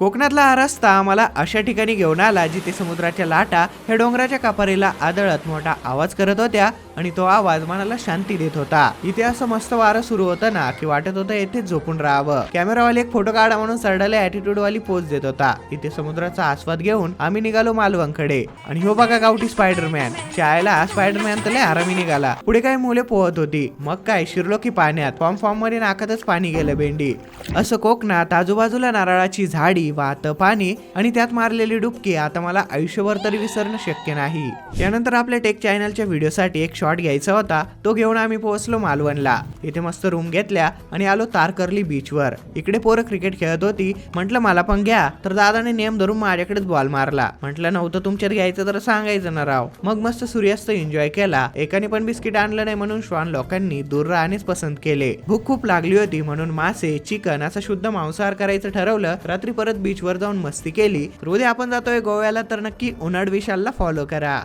कोकणातला हा रस्ता आम्हाला अशा ठिकाणी घेऊन आला जिथे समुद्राच्या लाटा ह्या डोंगराच्या कापारीला आदळत मोठा आवाज करत होत्या आणि तो आवाज मनाला शांती देत होता. इथे असं मस्त वारं सुरू होतं ना की वाटत होतं येथे झोपून राहावं. कॅमेरावाले एक फोटो काढा म्हणून सरडाले अॅटिट्यूड वाली पोज देत होता. इथे समुद्राचा आस्वाद घेऊन आम्ही निघालो मालवणकडे. आणि हो बघा गावठी स्पायडरमॅन. शाळेला स्पायडरमॅन तर लय आरामी निघाला. पुढे काही मुले पोहत होती. मग काय शिरलो की पाण्यात. फॉर्म फॉर्ममध्ये नाकातच पाणी गेलं बेंडी. असं कोकणात आजूबाजूला नारळाची झाडी वाहतं पाणी आणि त्यात मारलेली डुबकी आता मला आयुष्यभर तरी विसरणं शक्य नाही. त्यानंतर आपल्या टेक चॅनलच्या व्हिडिओसाठी एक शॉट घ्यायचा होता. तो घेऊन आम्ही पोहोचलो मालवणला. इथे मस्त रूम घेतल्या आणि आलो तारकर्ली बीचवर. इकडे पोरं क्रिकेट खेळत होती. म्हटलं मला पण घ्या. तर दादाने नियम धरून माझ्याकडेच बॉल मारला. म्हटलं नव्हतं तुमच्यात घ्यायचं तर सांगायचं ना राव. मग मस्त सूर्यास्त एन्जॉय केला. एकाने पण बिस्किट आणलं नाही म्हणून श्वान लोकांनी दूर राहणेच पसंत केले. भूक खूप लागली होती म्हणून मासे चिकन असं शुद्ध मांसाहार करायचं ठरवलं. रात्री परत बीचवर जाऊन मस्ती केली. तर उद्या आपण जातोय गोव्याला तर नक्की उन्हाळ विशालला फॉलो करा.